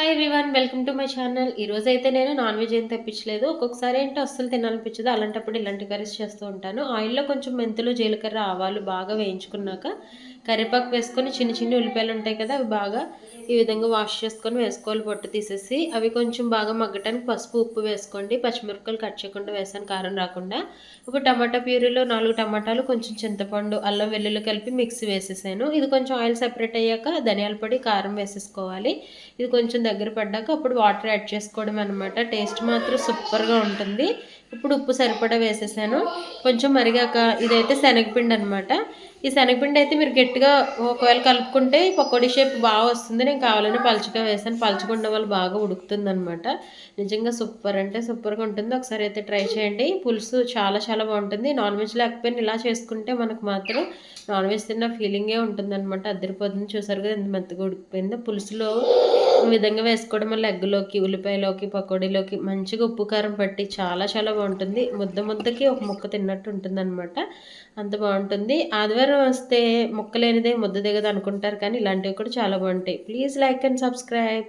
Hi everyone welcome to my channel ఈరోజు అయితే నేను నాన్ వెజ్ ఏం తెప్పించలేదు. ఒక్కొక్కసారి ఏంటో అస్సలు తినాలనిపించదు. అలాంటప్పుడు ఇలాంటి కర్రీస్ చేస్తూ ఉంటాను. ఆయిల్లో కొంచెం మెంతులు జీలకర్ర ఆవాలు బాగా వేయించుకున్నాక కరివేపాకు వేసుకొని చిన్న చిన్న ఉల్లిపాయలు ఉంటాయి కదా అవి బాగా ఈ విధంగా వాష్ చేసుకొని వేసుకోవాలి. పొట్టు తీసేసి అవి కొంచెం బాగా మగ్గటానికి పసుపు ఉప్పు వేసుకోండి. పచ్చిమిరపకాయలు కట్ చేయకుండా వేసాను. కారం రాకుండా ఇప్పుడు టమాటా ప్యూరీలో నాలుగు టమాటాలు కొంచెం చింతపండు అల్లం వెల్లుల్లి కలిపి మిక్సీ వేసేసాను. ఇది కొంచెం ఆయిల్ సెపరేట్ అయ్యాక ధనియాల పొడి కారం వేసేసుకోవాలి. ఇది కొంచెం దగ్గర పడ్డాక అప్పుడు వాటర్ యాడ్ చేసుకోవడం అనమాట టేస్ట్ మాత్రం సూపర్గా ఉంటుంది. ఇప్పుడు ఉప్పు సరిపడా వేసేసాను. కొంచెం మరిగాక ఇదైతే శనగపిండి అనమాట ఈ శనగపిండి అయితే మీరు గట్టిగా ఒకవేళ కలుపుకుంటే పకోడీ షేప్ బాగా వస్తుంది. నేను కావాలని పలుచగా వేసాను. పలుచుకుండడం వల్ల బాగా ఉడుకుతుంది అనమాట నిజంగా సూపర్ అంటే సూపర్గా ఉంటుంది. ఒకసారి అయితే ట్రై చేయండి. పులుసు చాలా చాలా బాగుంటుంది. నాన్ వెజ్ లేకపోయినా ఇలా చేసుకుంటే మనకు మాత్రం నాన్ వెజ్ తిన్న ఫీలింగే ఉంటుంది అనమాట అద్దరిపోతుంది. చూసారు కదా ఎంత మెత్తగా ఉడికిపోయిందో. పులుసులో ఈ విధంగా వేసుకోవడం వల్ల ఎగ్గులోకి ఉల్లిపాయలోకి పకోడీలోకి మంచిగా ఉప్పు కారం పట్టి చాలా చాలా బాగుంటుంది. ముద్ద ముద్దకి ఒక ముక్క తిన్నట్టు ఉంటుంది అనమాట అంత బాగుంటుంది. ఆదివారం వస్తే ముక్క లేనిదే ముద్ద దిగదు అనుకుంటారు కానీ ఇలాంటివి కూడా చాలా బాగుంటాయి. Please like and subscribe.